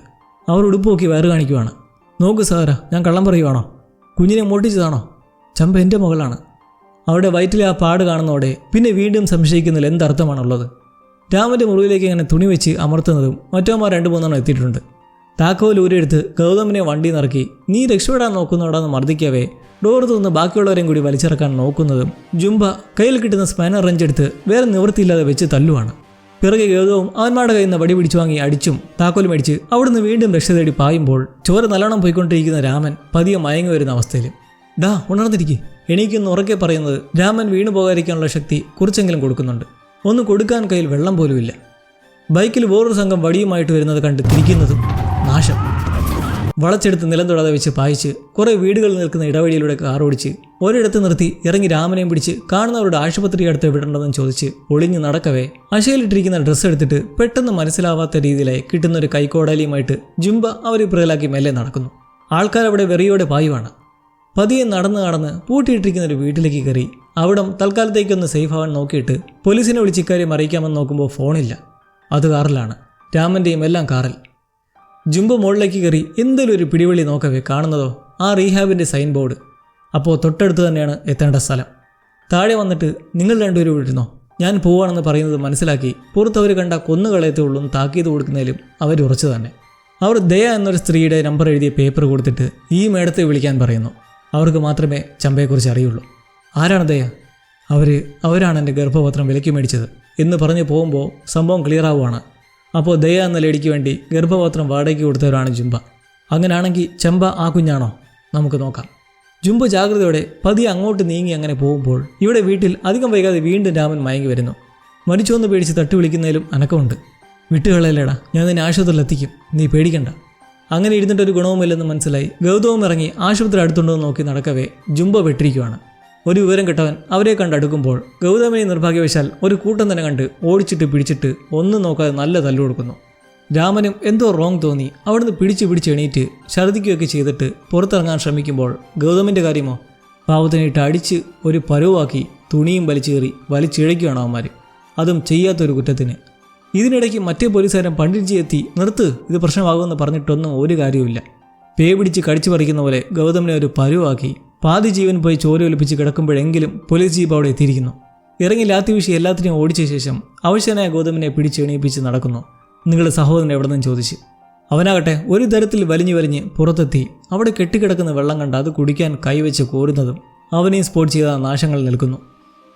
A: അവർ ഉടുപ്പ് നോക്കി വയറ് കാണിക്കുവാണ്. നോക്ക് സാറാ ഞാൻ കള്ളം പറയുവാണോ? കുഞ്ഞിനെ മോട്ടിച്ചതാണോ? ചമ്പ എന്റെ മകളാണ്. അവിടെ വയറ്റിലെ ആ പാട് കാണുന്നതോടെ പിന്നെ വീണ്ടും സംശയിക്കുന്നതിൽ എന്തർത്ഥമാണുള്ളത്? രാമന്റെ മുറിവിലേക്ക് ഇങ്ങനെ തുണി വെച്ച് അമർത്തുന്നതും മറ്റോമാർ രണ്ടു മൂന്നെണ്ണം എത്തിയിട്ടുണ്ട്. താക്കോൽ ഊരെടുത്ത് ഗൗതമിനെ വണ്ടി നിറക്കി നീ രക്ഷപ്പെടാൻ നോക്കുന്നവടാന്ന് മർദ്ദിക്കവേ ഡോർ തുറന്ന് ബാക്കിയുള്ളവരെയും കൂടി വലിച്ചിറക്കാൻ നോക്കുന്നതും ജുംബ കയ്യിൽ കിട്ടുന്ന സ്പാനർ റഞ്ചെടുത്ത് വേറെ നിവൃത്തിയില്ലാതെ വെച്ച് തല്ലുവാണ്. പിറകെ ഗൗതവും അവന്മാരുടെ കയ്യിൽ നിന്ന് വടി പിടിച്ചു വാങ്ങി അടിച്ചും താക്കോൽ മേടിച്ച് അവിടുന്ന് വീണ്ടും രക്ഷ തേടി പായുമ്പോൾ ചോര നല്ലോണം പോയിക്കൊണ്ടിരിക്കുന്ന രാമൻ പതിയെ മയങ്ങി വരുന്ന അവസ്ഥയിൽ ഡാ ഉണർന്നിരിക്കെ. എണീക്കൊന്ന് ഉറക്കെ പറയുന്നത് രാമൻ വീണു പോകാതിരിക്കാനുള്ള ശക്തി കുറച്ചെങ്കിലും കൊടുക്കുന്നുണ്ട്. ഒന്ന് കൊടുക്കാൻ കയ്യിൽ വെള്ളം പോലുമില്ല. ബൈക്കിൽ വേറൊരു സംഘം വടിയുമായിട്ട് വരുന്നത് കണ്ട് തിരിക്കുന്നതും നാശം. വളച്ചെടുത്ത് നിലം തൊടാതെ വെച്ച് പായിച്ച് കുറേ വീടുകൾ നിൽക്കുന്ന ഇടവഴിയിലൂടെ കാർ ഓടിച്ച് ഒരിടത്ത് നിർത്തി ഇറങ്ങി രാമനെയും പിടിച്ച് കാണുന്നവരുടെ ആശുപത്രി അടുത്ത് വിടേണ്ടതെന്ന് ചോദിച്ച് ഒളിഞ്ഞു നടക്കവേ അശയിലിട്ടിരിക്കുന്ന ഡ്രസ്സ് എടുത്തിട്ട് പെട്ടെന്ന് മനസ്സിലാവാത്ത രീതിയിലായി കിട്ടുന്ന ഒരു കൈക്കോടാലിയുമായിട്ട് ജുംബ അവരെ പിറകിലാക്കി മെല്ലെ നടക്കുന്നു. ആൾക്കാർ അവിടെ വെറിയോടെ പായുവാണ്. പതിയെ നടന്ന് നടന്ന് പൂട്ടിയിട്ടിരിക്കുന്ന ഒരു വീട്ടിലേക്ക് കയറി. അവിടം തൽക്കാലത്തേക്കൊന്ന് സേഫ് ആവാൻ നോക്കിയിട്ട് പോലീസിനെ വിളിച്ച് ഇക്കാര്യം അറിയിക്കാമെന്ന് നോക്കുമ്പോൾ ഫോണില്ല. അത് കാറിലാണ്. രാമന്റെയും എല്ലാം കാറിൽ. ജുംബ മുകളിലേക്ക് കയറി എന്തെങ്കിലും ഒരു പിടിവള്ളി നോക്കവേ കാണുന്നതോ ആ റീഹാബിന്റെ സൈൻ ബോർഡ് അപ്പോൾ തൊട്ടടുത്ത് തന്നെയാണ് എത്തേണ്ട സ്ഥലം. താഴെ വന്നിട്ട് നിങ്ങൾ രണ്ടുപേരും വിടുന്നോ ഞാൻ പോവാണെന്ന് പറയുന്നത് മനസ്സിലാക്കി പുറത്തവർ കണ്ട കൊന്നുകളയത്തേ ഉള്ളൂ താക്കീത് കൊടുക്കുന്നതിലും അവർ ഉറച്ചു തന്നെ. അവർ ദയ എന്നൊരു സ്ത്രീയുടെ നമ്പർ എഴുതിയ പേപ്പർ കൊടുത്തിട്ട് ഈ മേഡത്തെ വിളിക്കാൻ പറയുന്നു. അവർക്ക് മാത്രമേ ചമ്പയെക്കുറിച്ച് അറിയുള്ളൂ. ആരാണ് ദയ? അവർ അവരാണ് എന്റെ ഗർഭപത്രം വിലയ്ക്ക് മേടിച്ചത് എന്ന് പറഞ്ഞു പോകുമ്പോൾ സംഭവം ക്ലിയർ ആവുകയാണ് അപ്പോൾ ദയ എന്ന ലേഡിക്ക് വേണ്ടി ഗർഭപത്രം വാടകയ്ക്ക് കൊടുത്തവരാണ് ജുംബ. അങ്ങനെയാണെങ്കിൽ ചെമ്പ ആ കുഞ്ഞാണോ? നമുക്ക് നോക്കാം. ജുംബ ജാഗ്രതയോടെ പതി അങ്ങോട്ട് നീങ്ങി അങ്ങനെ പോകുമ്പോൾ ഇവിടെ വീട്ടിൽ അധികം വൈകാതെ വീണ്ടും രാമൻ മയങ്ങി വരുന്നു. മരിച്ചോന്ന് പേടിച്ച് തട്ടി വിളിക്കുന്നതിലും അനക്കമുണ്ട്. വിട്ടുകളല്ലേടാ ഞാൻ നിന്നെ ആശുപത്രിയിൽ എത്തിക്കും. നീ പേടിക്കണ്ട. അങ്ങനെ ഇരുന്നിട്ടൊരു ഗുണവുമില്ലെന്ന് മനസ്സിലായി. ഗൗതവും ഇറങ്ങി ആശുപത്രി അടുത്തുണ്ടെന്ന് നോക്കി നടക്കവേ ജുംബ വെട്ടിരിക്കുകയാണ് ഒരു വിവരം കെട്ടവൻ അവരെ കണ്ട് അടുക്കുമ്പോൾ ഗൗതമിനെ നിർഭാഗ്യവശാൽ ഒരു കൂട്ടം തന്നെ കണ്ട് ഓടിച്ചിട്ട് പിടിച്ചിട്ട് ഒന്നും നോക്കാതെ നല്ല തല്ലു കൊടുക്കുന്നു. രാമനും എന്തോ റോങ് തോന്നി. അവിടുന്ന് പിടിച്ച് പിടിച്ച് എണീറ്റ് ഛർദിക്കുകയൊക്കെ ചെയ്തിട്ട് പുറത്തിറങ്ങാൻ ശ്രമിക്കുമ്പോൾ ഗൗതമിന്റെ കാര്യമോ? പാവത്തിനിട്ട് അടിച്ച് ഒരു പരുവാക്കി തുണിയും വലിച്ചേറി വലിച്ചിഴയ്ക്കുകയാണ് അവന്മാർ അതും ചെയ്യാത്തൊരു കുറ്റത്തിന്. ഇതിനിടയ്ക്ക് മറ്റേ പോലീസുകാരൻ പണ്ഡിറ്റ്ജി എത്തി നിർത്ത് ഇത് പ്രശ്നമാകുമെന്ന് പറഞ്ഞിട്ടൊന്നും ഒരു കാര്യവുമില്ല. പേ പിടിച്ച് കടിച്ചു പറിക്കുന്ന പോലെ ഗൗതമിനെ ഒരു പരുവാക്കി. പാതി ജീവൻ പോയി ചോര ഒലിപ്പിച്ച് കിടക്കുമ്പോഴെങ്കിലും പോലീസ് ജീപ്പ് അവിടെ എത്തിയിരിക്കുന്നു. ഇറങ്ങി ലാത്തി വീശി എല്ലാത്തിനെയും ഓടിച്ച ശേഷം അവശനായ ഗൗതമിനെ പിടിച്ച് എണീപ്പിച്ച് നടക്കുന്നു. നിങ്ങളുടെ സഹോദരൻ എവിടെ നിന്നും ചോദിച്ച്. അവനാകട്ടെ ഒരു തരത്തിൽ വലിഞ്ഞു വലിഞ്ഞ് പുറത്തെത്തി. അവിടെ കെട്ടിക്കിടക്കുന്ന വെള്ളം കണ്ട് അത് കുടിക്കാൻ കൈവച്ച് കോരുന്നതും അവനെയും സ്പോട്ട് ചെയ്ത നാശങ്ങൾ നിൽക്കുന്നു.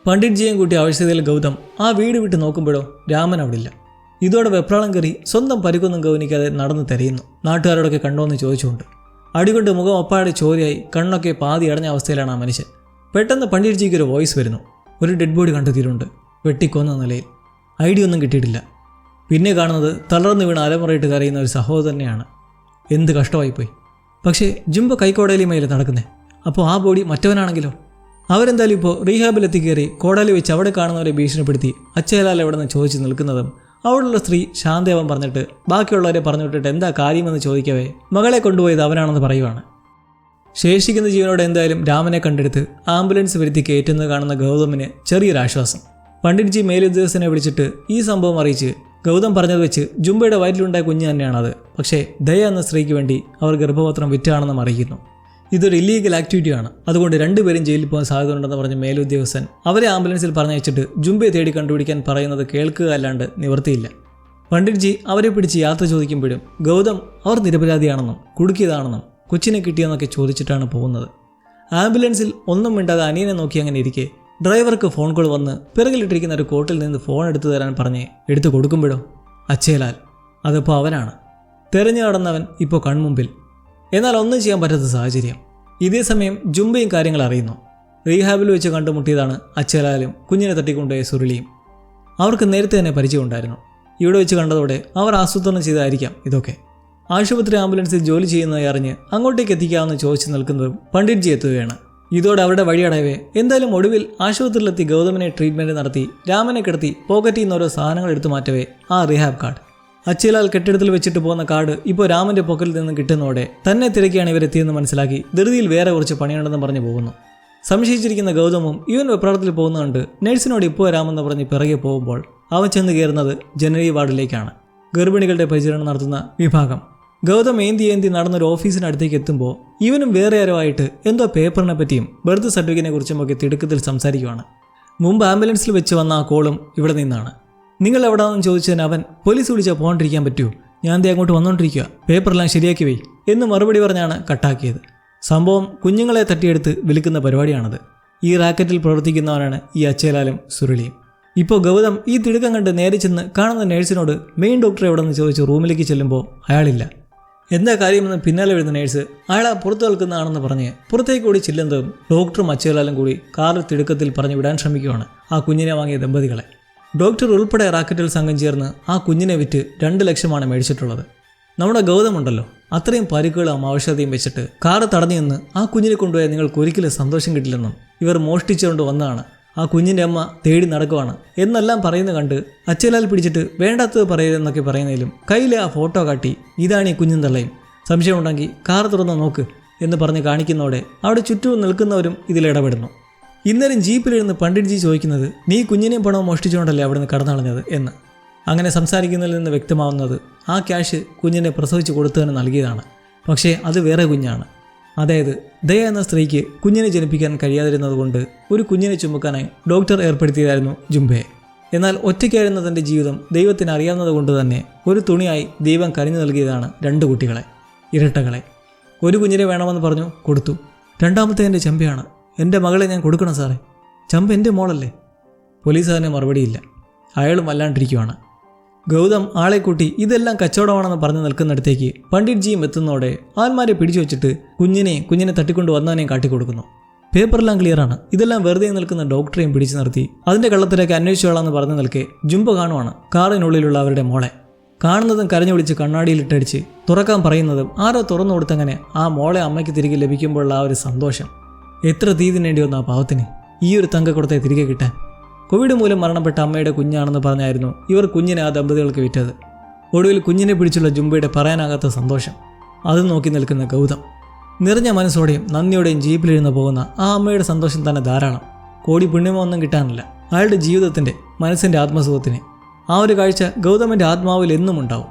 A: പണ്ഡിറ്റ്ജിയും കൂട്ടി ആവശ്യതയിൽ ഗൗതം ആ വീട് വിട്ട് നോക്കുമ്പോഴോ രാമൻ അവിടില്ല. ഇതോടെ വെപ്രാളം കയറി സ്വന്തം പരിക്കൊന്നും ഗൗനിക്കാതെ നടന്നു തിരയുന്നു. നാട്ടുകാരോടൊക്കെ കണ്ടോന്ന് ചോദിച്ചുകൊണ്ട്. അടികൊണ്ട് മുഖം ഒപ്പാടെ ചോരയായി കണ്ണൊക്കെ പാതി അടഞ്ഞ അവസ്ഥയിലാണ് ആ മനുഷ്യൻ. പെട്ടെന്ന് പണ്ഡിറ്റ്ജിക്ക് ഒരു വോയിസ് വരുന്നു. ഒരു ഡെഡ് ബോഡി കണ്ടെത്തിയിട്ടുണ്ട്. വെട്ടിക്കൊന്ന നിലയിൽ. ഐ ഡി ഒന്നും കിട്ടിയിട്ടില്ല. പിന്നെ കാണുന്നത് തളർന്നു വീണ് അലമുറയിട്ട് കരയുന്ന ഒരു സഹോദരനെയാണ് എന്ത് കഷ്ടമായിപ്പോയി. പക്ഷേ ജുംബ മേലെ നടക്കുന്നേ. അപ്പോൾ ആ ബോഡി മറ്റവനാണെങ്കിലോ? അവരെന്തായാലും ഇപ്പോൾ റീഹാബിലെത്തി കയറി കോടാലി വെച്ച് അവിടെ കാണുന്നവരെ ഭീഷണിപ്പെടുത്തി അച്ചയലാൽ എവിടെ നിന്ന് ചോദിച്ച് നിൽക്കുന്നതും അവിടെയുള്ള സ്ത്രീ ശാന്തേവൻ പറഞ്ഞിട്ട് ബാക്കിയുള്ളവരെ പറഞ്ഞു വിട്ടിട്ട് എന്താ കാര്യമെന്ന് ചോദിക്കവേ മകളെ കൊണ്ടുപോയത് അവനാണെന്ന് പറയുവാണ്. ശേഷിക്കുന്ന ജീവനോട് എന്തായാലും രാമനെ കണ്ടെടുത്ത് ആംബുലൻസ് വരുത്തി കയറ്റുന്നത് കാണുന്ന ഗൗതമിന് ചെറിയൊരാശ്വാസം. പണ്ഡിറ്റ്ജി മേലുദ്യോഗസ്ഥനെ വിളിച്ചിട്ട് ഈ സംഭവം അറിയിച്ച് ഗൗതം പറഞ്ഞത് വെച്ച് ജുംബയുടെ വയറ്റിലുണ്ടായ കുഞ്ഞ് തന്നെയാണത്. പക്ഷേ ദയ എന്ന സ്ത്രീക്ക് വേണ്ടി അവർ ഗർഭപത്രം വിറ്റാണെന്നും അറിയിക്കുന്നു. ഇതൊരു ഇല്ലീഗൽ ആക്ടിവിറ്റിയാണ് അതുകൊണ്ട് രണ്ടുപേരും ജയിലിൽ പോകാൻ സാധ്യതയുണ്ടെന്ന് പറഞ്ഞ മേലുദ്യോഗസ്ഥൻ അവരെ ആംബുലൻസിൽ പറഞ്ഞയച്ചിട്ട് ജുംബയെ തേടി കണ്ടുപിടിക്കാൻ പറയുന്നത് കേൾക്കുക അല്ലാണ്ട് നിവർത്തിയില്ല. പണ്ഡിറ്റ്ജി അവരെ പിടിച്ച് യാത്ര ചോദിക്കുമ്പോഴും ഗൗതം അവർ നിരപരാധിയാണെന്നും കുടുക്കിയതാണെന്നും കൊച്ചിനെ കിട്ടിയെന്നൊക്കെ ചോദിച്ചിട്ടാണ് പോകുന്നത്. ആംബുലൻസിൽ ഒന്നും മിണ്ടാതെ അനിയനെ നോക്കി അങ്ങനെ ഇരിക്കെ ഡ്രൈവർക്ക് ഫോൺ കോൾ വന്ന് പിറകിലിട്ടിരിക്കുന്ന ഒരു കോട്ടിൽ നിന്ന് ഫോൺ എടുത്തു തരാൻ പറഞ്ഞ് എടുത്തു കൊടുക്കുമ്പോഴോ? അച്ഛേലാൽ അതിപ്പോൾ അവനാണ്. തെരഞ്ഞു നടന്നവൻ ഇപ്പോൾ കൺമുമ്പിൽ. എന്നാൽ ഒന്നും ചെയ്യാൻ പറ്റാത്ത സാഹചര്യം. ഇതേ സമയം ജുംബയും കാര്യങ്ങൾ അറിയുന്നു. റീഹാബിൽ വെച്ച് കണ്ടുമുട്ടിയതാണ് അച്ചലാലും കുഞ്ഞിനെ തട്ടിക്കൊണ്ടുപോയ സുരുളിയും അവർക്ക് നേരത്തെ തന്നെ പരിചയമുണ്ടായിരുന്നു ഇവിടെ വെച്ച് കണ്ടതോടെ അവർ ആസൂത്രണം ചെയ്തായിരിക്കാം ഇതൊക്കെ. ആശുപത്രി ആംബുലൻസിൽ ജോലി ചെയ്യുന്നതായി അറിഞ്ഞ് അങ്ങോട്ടേക്ക് എത്തിക്കാമെന്ന് ചോദിച്ചു നിൽക്കുന്നതും പണ്ഡിറ്റ്ജി എത്തുകയാണ്. ഇതോടെ അവരുടെ വഴിയടയവേ എന്തായാലും ഒടുവിൽ ആശുപത്രിയിലെത്തി ഗൗതമനെ ട്രീറ്റ്മെന്റ് നടത്തി രാമനെ കിടത്തി പോക്കറ്റിൽ നിന്ന് ഓരോ സാധനങ്ങൾ എടുത്തു മാറ്റവേ ആ റിഹാബ് കാർഡ് അച്ചിലാൽ കെട്ടിടത്തിൽ വെച്ചിട്ട് പോകുന്ന കാർഡ് ഇപ്പോൾ രാമന്റെ പോക്കറ്റിൽ നിന്ന് കിട്ടുന്നതോടെ തന്നെ തിരക്കിയാണ് ഇവരെത്തിയെന്ന് മനസ്സിലാക്കി ധൃതിയിൽ വേറെ കുറച്ച് പണിയുണ്ടെന്ന് പറഞ്ഞു പോകുന്നു. സംശയിച്ചിരിക്കുന്ന ഗൗതമും ഇവൻ വെപ്രാളത്തിൽ പോകുന്നുണ്ട് നഴ്സിനോട് ഇപ്പോൾ രാമെന്ന് പറഞ്ഞ് പിറകെ പോകുമ്പോൾ അവൻ ചെന്ന് കയറുന്നത് ജനറൽ വാർഡിലേക്കാണ്. ഗർഭിണികളുടെ പരിചരണം നടത്തുന്ന വിഭാഗം. ഗൗതം ഏന്തി ഏന്തി നടന്നൊരു ഓഫീസിനടുത്തേക്ക് എത്തുമ്പോൾ ഇവനും വേറെ ആരോ ആയിട്ട് എന്തോ പേപ്പറിനെ പറ്റിയും ബർത്ത് സർട്ടിഫിക്കറ്റിനെ കുറിച്ചും ഒക്കെ തിടുക്കത്തിൽ സംസാരിക്കുവാണ്. മുമ്പ് ആംബുലൻസിൽ വെച്ച് വന്ന ആ കോളും ഇവിടെ നിന്നാണ്. നിങ്ങൾ എവിടാണെന്ന് ചോദിച്ചതിന് അവൻ പോലീസ് വിളിച്ചാൽ പോകാണ്ടിരിക്കാൻ പറ്റുമോ ഞാൻ ദേ അങ്ങോട്ട് വന്നുകൊണ്ടിരിക്കുക പേപ്പറെല്ലാം ശരിയാക്കി വൈ എന്ന് മറുപടി പറഞ്ഞാണ് കട്ടാക്കിയത്. സംഭവം കുഞ്ഞുങ്ങളെ തട്ടിയെടുത്ത് വിൽക്കുന്ന പരിപാടിയാണത്. ഈ റാക്കറ്റിൽ പ്രവർത്തിക്കുന്നവരാണ് ഈ അച്ചേലാലും സുരുളിയും ഇപ്പോൾ ഗൗതം ഈ തിടുക്കം കണ്ട് നേരെ ചെന്ന് കാണുന്ന നേഴ്സിനോട് മെയിൻ ഡോക്ടർ എവിടെന്ന് ചോദിച്ച് റൂമിലേക്ക് ചെല്ലുമ്പോൾ അയാളില്ല. എന്താ കാര്യമെന്ന് പിന്നാലെ വരുന്ന നേഴ്സ് അയാളെ പുറത്തു നിൽക്കുന്നതാണെന്ന് പറഞ്ഞ് പുറത്തേക്ക് കൂടി ചെല്ലുന്നതും ഡോക്ടറും അച്ചേലാലും കൂടി കാറിൽ തിടുക്കത്തിൽ പറഞ്ഞു വിടാൻ ശ്രമിക്കുകയാണ് ആ കുഞ്ഞിനെ വാങ്ങിയ ദമ്പതികളെ. ഡോക്ടർ ഉൾപ്പെടെ റാക്കറ്റിൽ സംഘം ചേർന്ന് ആ കുഞ്ഞിനെ വിറ്റ് രണ്ട് ലക്ഷമാണ് മേടിച്ചിട്ടുള്ളത്. നമ്മുടെ ഗൗതമുണ്ടല്ലോ. അത്രയും പരിക്കുകളും ഔഷധയും വെച്ചിട്ട് കാറ് തടഞ്ഞു നിന്ന് ആ കുഞ്ഞിനെ കൊണ്ടുപോയാൽ നിങ്ങൾക്ക് ഒരിക്കലും സന്തോഷം കിട്ടില്ലെന്നും ഇവർ മോഷ്ടിച്ചുകൊണ്ട് വന്നതാണ്. ആ കുഞ്ഞിന്റെ അമ്മ തേടി നടക്കുവാണ്. എന്നെല്ലാം പറയുന്ന കണ്ട് അച്ഛലാൽ പിടിച്ചിട്ട് വേണ്ടാത്തത് പറയരുതെന്നൊക്കെ പറയുന്നതിലും കയ്യിലെ ആ ഫോട്ടോ കാട്ടി ഇതാണ് ഈ കുഞ്ഞും തള്ളയും. സംശയമുണ്ടെങ്കിൽ കാർ തുറന്ന് നോക്ക് എന്ന് പറഞ്ഞ് കാണിക്കുന്നതോടെ അവിടെ ചുറ്റും നിൽക്കുന്നവരും ഇതിലിടപെടുന്നു ഇന്നേരം ജീപ്പിലിരുന്ന് പണ്ഡിറ്റ്ജി ചോദിക്കുന്നത് നീ കുഞ്ഞിനെയും പണവും മോഷ്ടിച്ചുകൊണ്ടല്ലേ അവിടുന്ന് കടന്നളഞ്ഞത്? എന്ന്. അങ്ങനെ സംസാരിക്കുന്നതിൽ നിന്ന് വ്യക്തമാവുന്നത് ആ ക്യാഷ് കുഞ്ഞിനെ പ്രസവിച്ച് കൊടുത്തതിന് നൽകിയതാണ്. പക്ഷേ അത് വേറെ കുഞ്ഞാണ്. അതായത് ദയ എന്ന സ്ത്രീക്ക് കുഞ്ഞിനെ ജനിപ്പിക്കാൻ കഴിയാതിരുന്നതുകൊണ്ട് ഒരു കുഞ്ഞിനെ ചുമക്കാനായി ഡോക്ടർ ഏർപ്പെടുത്തിയതായിരുന്നു ജുംബയെ എന്നാൽ ഒറ്റയ്ക്കായിരുന്ന തന്റെ ജീവിതം ദൈവത്തിന് അറിയാവുന്നത് കൊണ്ട് തന്നെ ഒരു തുണിയായി ദൈവം കനിഞ്ഞു നൽകിയതാണ് രണ്ട് കുട്ടികളെ ഇരട്ടകളെ. ഒരു കുഞ്ഞിനെ വേണമെന്ന് പറഞ്ഞു കൊടുത്തു. രണ്ടാമത്തെ എന്റെ ചമ്പയാണ് എന്റെ മകളെ ഞാൻ കൊടുക്കണം സാറേ. ചമ്പ എന്റെ മോളല്ലേ? പോലീസ് അതിന് മറുപടിയില്ല. അയാളും വല്ലാണ്ടിരിക്കുവാണ്. ഗൗതം ആളെ കൂട്ടി ഇതെല്ലാം കച്ചവടമാണെന്ന് പറഞ്ഞ് നിൽക്കുന്നിടത്തേക്ക് പണ്ഡിറ്റ്ജിയും എത്തുന്നതോടെ ആന്മാരെ പിടിച്ചു വെച്ചിട്ട് കുഞ്ഞിനെ കുഞ്ഞിനെ തട്ടിക്കൊണ്ട് വന്നവനെയും കാട്ടിക്കൊടുക്കുന്നു. പേപ്പറെല്ലാം ക്ലിയറാണ്. ഇതെല്ലാം വെറുതെ നിൽക്കുന്ന ഡോക്ടറെയും പിടിച്ചു നിർത്തി അതിന്റെ കള്ളത്തിലേക്ക് അന്വേഷിച്ചോളാന്ന് പറഞ്ഞു നിൽക്കെ ജുംബ കാണുവാണ് കാറിനുള്ളിലുള്ള അവരുടെ മോളെ. കാണുന്നതും കരഞ്ഞു വിളിച്ച് കണ്ണാടിയിലിട്ടടിച്ച് തുറക്കാൻ പറയുന്നതും ആരോ തുറന്നു കൊടുത്തങ്ങനെ ആ മോളെ അമ്മയ്ക്ക് തിരികെ ലഭിക്കുമ്പോഴുള്ള ആ ഒരു സന്തോഷം. എത്ര തീതിനേണ്ടി വന്നു ആ പാവത്തിന്? ഈ ഒരു തങ്കക്കുടത്തെ തിരികെ കിട്ടാൻ. കോവിഡ് മൂലം മരണപ്പെട്ട അമ്മയുടെ കുഞ്ഞാണെന്ന് പറഞ്ഞായിരുന്നു ഇവർ കുഞ്ഞിനെ ആ ദമ്പതികൾക്ക് വിറ്റത്. ഒടുവിൽ കുഞ്ഞിനെ പിടിച്ചുള്ള ജുംബയുടെ പറയാനാകാത്ത സന്തോഷം. അത് നോക്കി നിൽക്കുന്ന ഗൗതം. നിറഞ്ഞ മനസ്സോടെയും നന്ദിയോടെയും ജീപ്പിലിരുന്ന് പോകുന്ന ആ അമ്മയുടെ സന്തോഷം തന്നെ ധാരാളം. കോടി പുണ്യമൊന്നും കിട്ടാനില്ല. അയാളുടെ ജീവിതത്തിന്റെ മനസ്സിന്റെ ആത്മസുഖത്തിന്. ആ ഒരു കാഴ്ച ഗൗതമന്റെ ആത്മാവിൽ എന്നും ഉണ്ടാവും.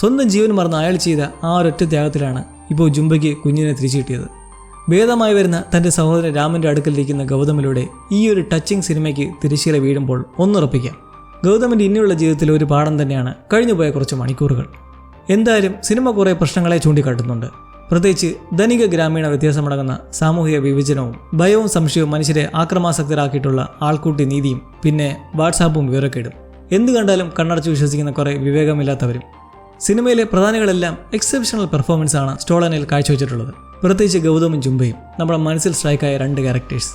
A: സ്വന്തം ജീവൻ മറന്ന് അയാൾ ചെയ്ത ആ ഒരൊറ്റ ത്യാഗത്തിലാണ് ഇപ്പോൾ ജുംബയ്ക്ക് കുഞ്ഞിനെ തിരിച്ചു കിട്ടിയത്. ഭേദമായി വരുന്ന തന്റെ സഹോദരൻ രാമന്റെ അടുക്കലിരിക്കുന്ന ഗൗതമിലൂടെ ഈ ഒരു ടച്ചിങ് സിനിമയ്ക്ക് തിരശ്ശീല വീഴുമ്പോൾ ഒന്നുറപ്പിക്കാം. ഗൗതമിന്റെ ഇനിയുള്ള ജീവിതത്തിലെ ഒരു പാഠം തന്നെയാണ് കഴിഞ്ഞുപോയ കുറച്ച് മണിക്കൂറുകൾ. എന്തായാലും സിനിമ കുറേ പ്രശ്നങ്ങളെ ചൂണ്ടിക്കാട്ടുന്നുണ്ട്. പ്രത്യേകിച്ച് ധനിക ഗ്രാമീണ വ്യത്യാസമടങ്ങുന്ന സാമൂഹിക വിഭജനവും ഭയവും സംശയവും മനുഷ്യരെ ആക്രമാസക്തരാക്കിയിട്ടുള്ള ആൾക്കൂട്ടി നീതിയും പിന്നെ വാട്സാപ്പും വിവരക്കേടും. എന്ത് കണ്ടാലും കണ്ണടച്ച് വിശ്വസിക്കുന്ന കുറേ വിവേകമില്ലാത്തവരും സിനിമയിലെ പ്രധാനികളെല്ലാം എക്സെപ്ഷണൽ പെർഫോമൻസ് ആണ് സ്റ്റോളനിൽ കാഴ്ചവെച്ചിട്ടുള്ളത്. പ്രത്യേകിച്ച് ഗൗതമും ജുംബയും നമ്മുടെ മനസ്സിൽ സ്ട്രൈക്കായ രണ്ട് ക്യാരക്ടേഴ്സ്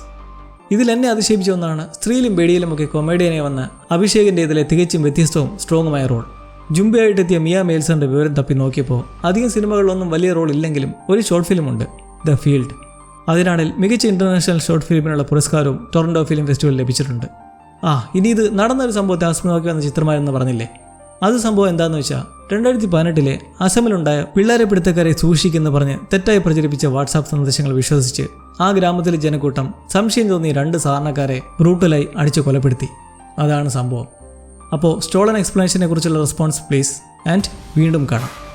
A: ഇതിൽ എന്നെ അതിശയിപ്പിച്ച ഒന്നാണ് സ്ത്രീയിലും ബേഡിയിലുമൊക്കെ കൊമേഡിയനെ വന്ന അഭിഷേകിന്റെ ഇതിലെ തികച്ചും വ്യത്യസ്തവും സ്ട്രോങ്ങുമായ റോൾ ജുംബയായിട്ടെത്തിയ മിയ മേൽസന്റെ വിവരം തപ്പി നോക്കിയപ്പോൾ അധികം സിനിമകളിലൊന്നും വലിയ റോൾ ഇല്ലെങ്കിലും ഒരു ഷോർട്ട് ഫിലിമുണ്ട് ദ ഫീൽഡ് അതിനാണിൽ മികച്ച ഇന്റർനാഷണൽ ഷോർട്ട് ഫിലിമിനുള്ള പുരസ്കാരവും ടൊറൻഡോ ഫിലിം ഫെസ്റ്റിവൽ ലഭിച്ചിട്ടുണ്ട്. ആ ഇനി ഇത് നടന്നൊരു സംഭവത്തെ ആസ്പദമാക്കി വന്ന ചിത്രമായിരുന്നു പറഞ്ഞില്ലേ? അത് സംഭവം എന്താന്ന് വെച്ചാൽ രണ്ടായിരത്തി പതിനെട്ടിലെ അസമിലുണ്ടായ പിള്ളേരെ പിടുത്തക്കാരെ സൂക്ഷിക്കുന്ന പറഞ്ഞ് തെറ്റായി പ്രചരിപ്പിച്ച വാട്സാപ്പ് സന്ദേശങ്ങൾ വിശ്വസിച്ച് ആ ഗ്രാമത്തിലെ ജനക്കൂട്ടം സംശയം തോന്നിയ രണ്ട് സാധാരണക്കാരെ ബ്രൂട്ടലായി അടിച്ചു കൊലപ്പെടുത്തി. അതാണ് സംഭവം. അപ്പോൾ സ്റ്റോളൻ എക്സ്പ്ലനേഷനെ കുറിച്ചുള്ള റെസ്പോൺസ് പ്ലീസ് ആൻഡ് വീണ്ടും കാണാം.